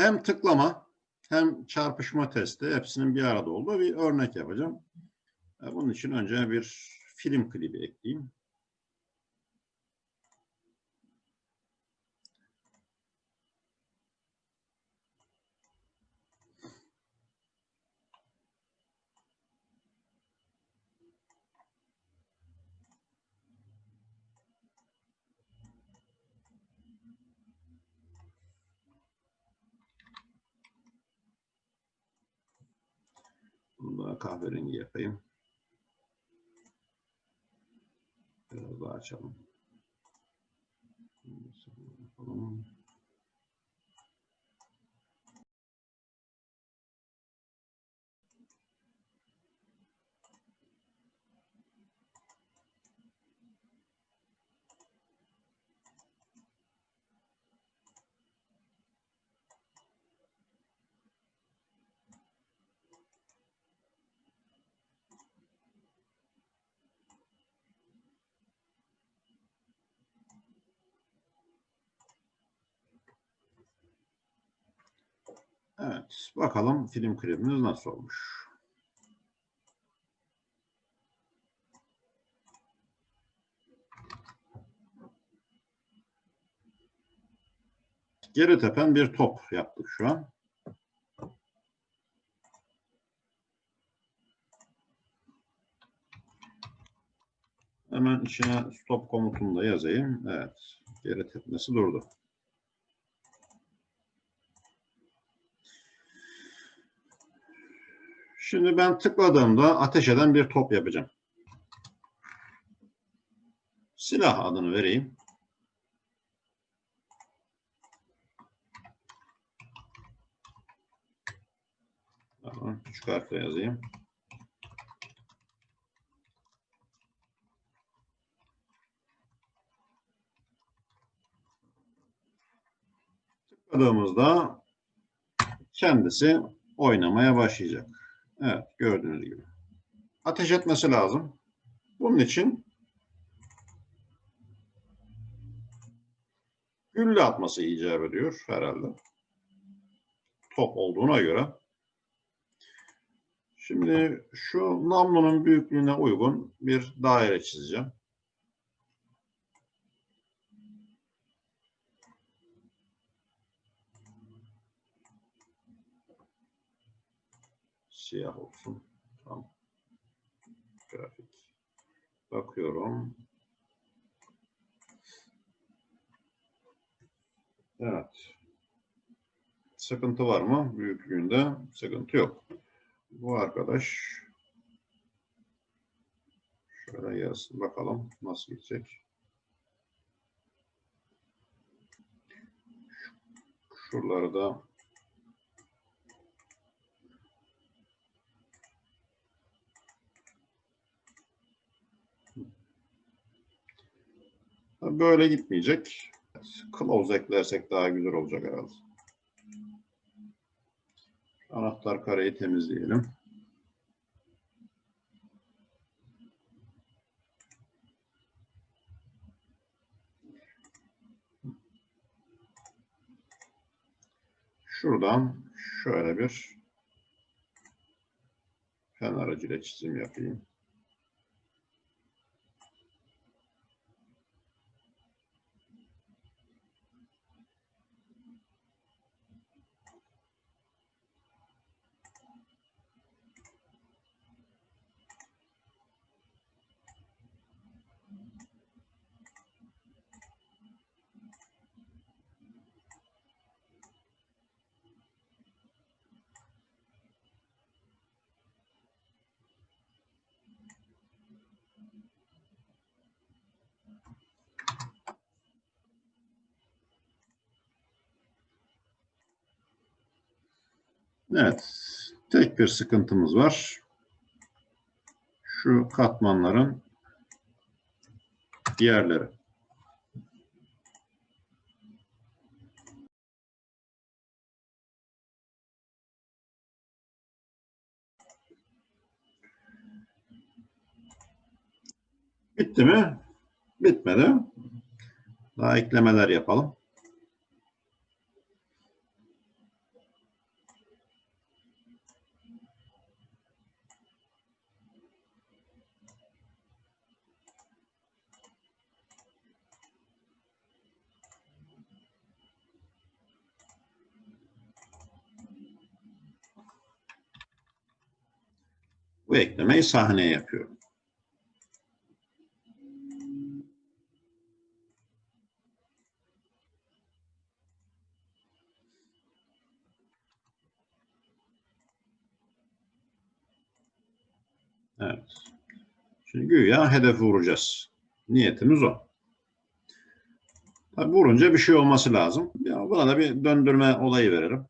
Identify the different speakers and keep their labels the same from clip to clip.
Speaker 1: hem tıklama hem çarpışma testi hepsinin bir arada olduğu bir örnek yapacağım. E, Bunun için önce bir film klibi ekleyeyim. Kahverengi yapayım. Biraz daha açalım. Yapalım. Evet, bakalım film klibimiz nasıl olmuş. Geri tepen bir top yaptık şu an. Hemen içine stop komutunu da yazayım. Evet, geri tepmesi durdu. Şimdi ben tıkladığımda ateş eden bir top yapacağım. Silah adını vereyim. Tamam, küçük harfle yazayım. Tıkladığımızda kendisi oynamaya başlayacak. Evet, gördüğünüz gibi. Ateş etmesi lazım. Bunun için gülle atması icap ediyor herhalde. Top olduğuna göre. Şimdi şu namlunun büyüklüğüne uygun bir daire çizeceğim. Siyah olsun. Tamam. Grafik. Bakıyorum. Evet. Sıkıntı var mı? Büyüklüğünde sıkıntı yok. Bu arkadaş şöyle yazsın. Bakalım nasıl gidecek. Şuraları da Böyle gitmeyecek. Kılavuz eklersek daha güzel olacak herhalde. Anahtar kareyi temizleyelim. Şuradan şöyle bir fen aracıyla çizim yapayım. Evet, tek bir sıkıntımız var. Şu katmanların diğerleri. Bitti mi? Bitmedi. Daha eklemeler yapalım. Bu eklemeyi sahneye yapıyorum. Evet. Şimdi güya hedef vuracağız. Niyetimiz o. Tabii vurunca bir şey olması lazım. Ya buna da bir döndürme olayı verelim.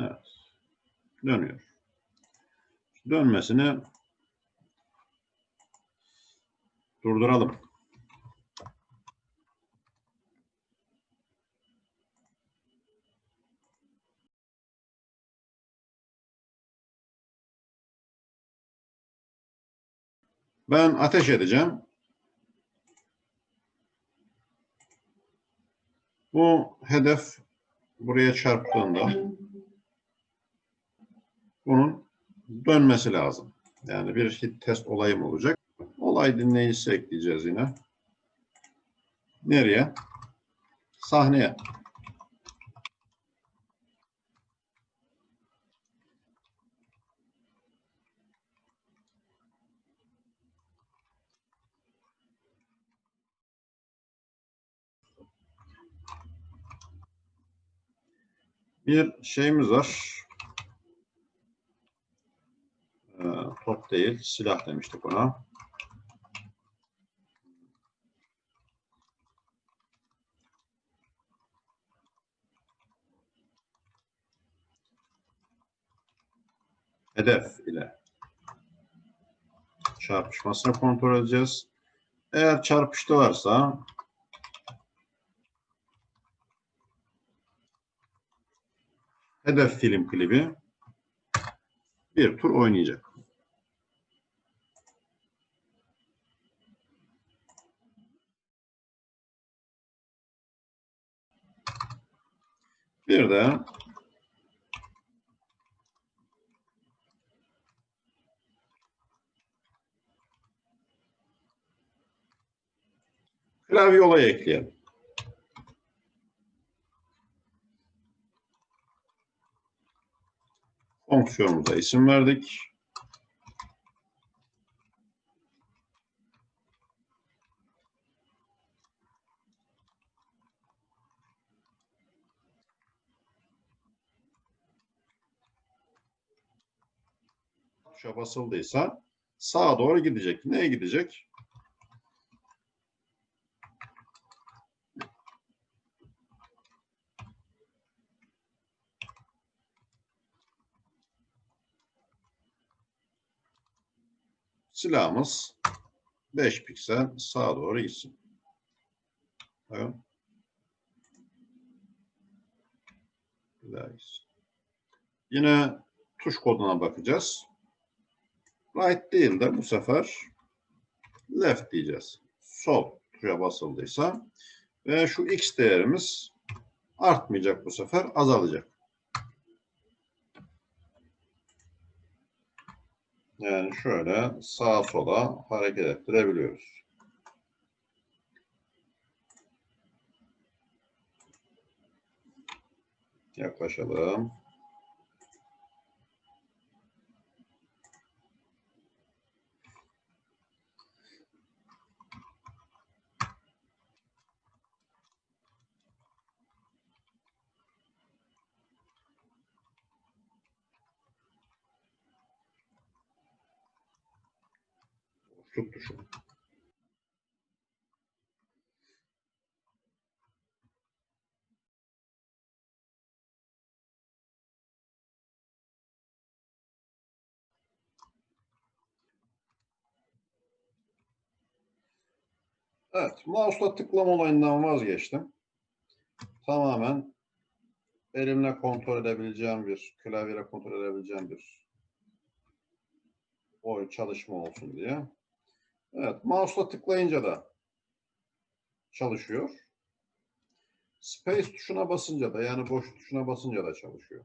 Speaker 1: Evet. Dönüyor. Dönmesini durduralım. Ben ateş edeceğim. Bu hedef buraya çarptığında bunun dönmesi lazım. Yani bir hit test olayım olacak. Olay dinleyicisi ekleyeceğiz yine. Nereye? Sahneye. Bir şeyimiz var. Top değil, silah demiştik ona. Hedef ile çarpışmasını kontrol edeceğiz. Eğer çarpıştılarsa hedef film klibi bir tur oynayacak. Bir de klavye olayı ekleyelim. Fonksiyonumuza isim verdik. Tuşa basıldıysa sağa doğru gidecek. Neye gidecek? silahımız 5 piksel sağa doğru gitsin. Evet. Yine tuş koduna bakacağız. Right değil de bu sefer left diyeceğiz. Sol tuşa basıldıysa ve şu x değerimiz artmayacak bu sefer azalacak. Yani şöyle sağa sola hareket ettirebiliyoruz. Yaklaşalım. Tuşu. Evet, mouse'la tıklama olayından vazgeçtim. Tamamen elimle kontrol edebileceğim bir, klavyeyle kontrol edebileceğim bir oyun çalışma olsun diye. Evet, mouse'la tıklayınca da çalışıyor. Space tuşuna basınca da yani boş tuşuna basınca da çalışıyor.